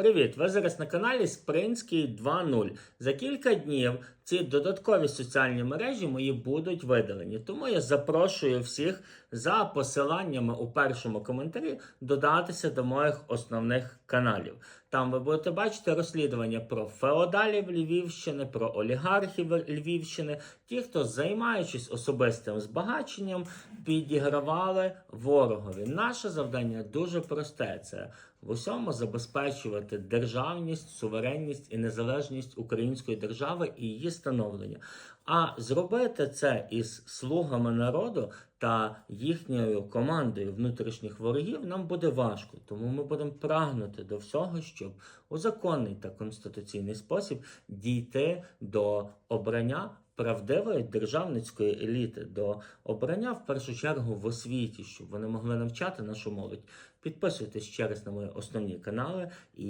Привіт! Ви зараз на каналі Спринський 2.0. За кілька днів ці додаткові соціальні мережі мої будуть видалені. Тому я запрошую всіх за посиланнями у першому коментарі додатися до моїх основних каналів. Там ви будете бачити розслідування про феодалів Львівщини, про олігархів Львівщини, ті, хто займаючись особистим збагаченням, підігравали ворогові. Наше завдання дуже просте: це в усьому забезпечувати державність, суверенність і незалежність української держави і її становлення. А зробити це із слугами народу та їхньою командою внутрішніх ворогів нам буде важко. Тому ми будемо прагнути до всього, щоб у законний та конституційний спосіб дійти до обрання правдивої державницької еліти, до обрання в першу чергу в освіті, щоб вони могли навчати нашу молодь. Підписуйтесь ще раз на мої основні канали і